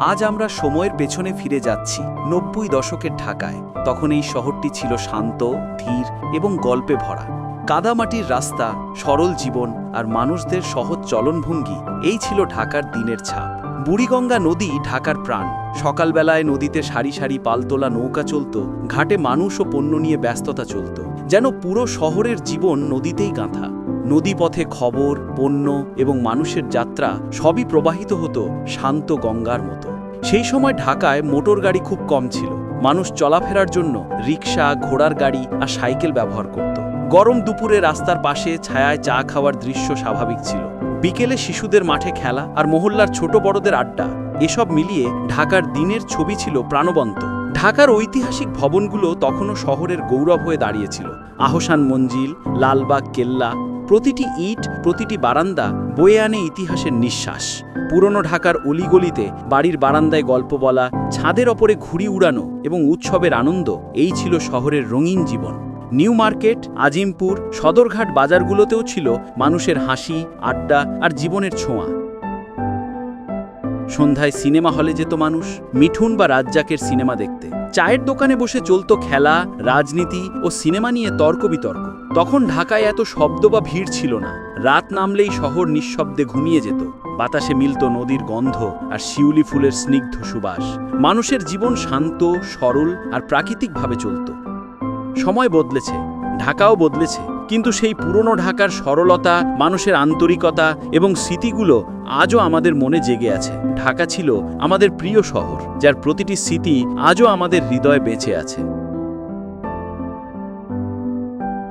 আজ আমরা সময়ের পেছনে ফিরে যাচ্ছি নব্বই দশকের ঢাকায়। তখন এই শহরটি ছিল শান্ত, ধীর এবং গল্পে ভরা। কাদামাটির রাস্তা, সরল জীবন আর মানুষদের সহজ চলনভঙ্গি, এই ছিল ঢাকার দিনের ছাপ। বুড়িগঙ্গা নদী ঢাকার প্রাণ। সকালবেলায় নদীতে সারি সারি পালতোলা নৌকা চলত, ঘাটে মানুষ ও পণ্য নিয়ে ব্যস্ততা চলত, যেন পুরো শহরের জীবন নদীতেই গাঁথা। নদীপথে খবর, পণ্য এবং মানুষের যাত্রা সবই প্রবাহিত হতো শান্ত গঙ্গার মতো। সেই সময় ঢাকায় মোটর গাড়ি খুব কম ছিল। মানুষ চলাফেরার জন্য রিক্সা ঘোড়ার গাড়ি আর সাইকেল ব্যবহার করত। গরম দুপুরে রাস্তার পাশে ছায়ায় চা খাওয়ার দৃশ্য স্বাভাবিক ছিল। বিকেলে শিশুদের মাঠে খেলা আর মহল্লার ছোট বড়দের আড্ডা, এসব মিলিয়ে ঢাকার দিনের ছবি ছিল প্রাণবন্ত। ঢাকার ঐতিহাসিক ভবনগুলো তখনও শহরের গৌরব হয়ে দাঁড়িয়েছিল। আহসান মঞ্জিল, লালবাগ কেল্লা প্রতিটি ইট, প্রতিটি বারান্দা বয়ে আনে ইতিহাসের নিঃশ্বাস। পুরনো ঢাকার অলিগলিতে বাড়ির বারান্দায় গল্প বলা, ছাদের ওপরে ঘুড়ি উড়ানো এবং উৎসবের আনন্দ, এই ছিল শহরের রঙিন জীবন। নিউ মার্কেট, আজিমপুর, সদরঘাট বাজারগুলোতেও ছিল মানুষের হাসি, আড্ডা আর জীবনের ছোঁয়া। সন্ধ্যায় সিনেমা হলে যেত মানুষ, মিঠুন বা রাজ্জাকের সিনেমা দেখতে। চায়ের দোকানে বসে চলতো খেলা, রাজনীতি ও সিনেমা নিয়ে তর্ক বিতর্ক। তখন ঢাকায় এত শব্দ বা ভিড় ছিল না। রাত নামলেই শহর নিঃশব্দে ঘুমিয়ে যেত। বাতাসে মিলত নদীর গন্ধ আর শিউলি ফুলের স্নিগ্ধ সুবাস। মানুষের জীবন শান্ত, সরল আর প্রাকৃতিকভাবে চলত। সময় বদলেছে, ঢাকাও বদলেছে। কিন্তু সেই পুরনো ঢাকার সরলতা, মানুষের আন্তরিকতা এবং স্মৃতিগুলো আজও আমাদের মনে জেগে আছে। ঢাকা ছিল আমাদের প্রিয় শহর, যার প্রতিটি স্মৃতি আজও আমাদের হৃদয়ে বেঁচে আছে।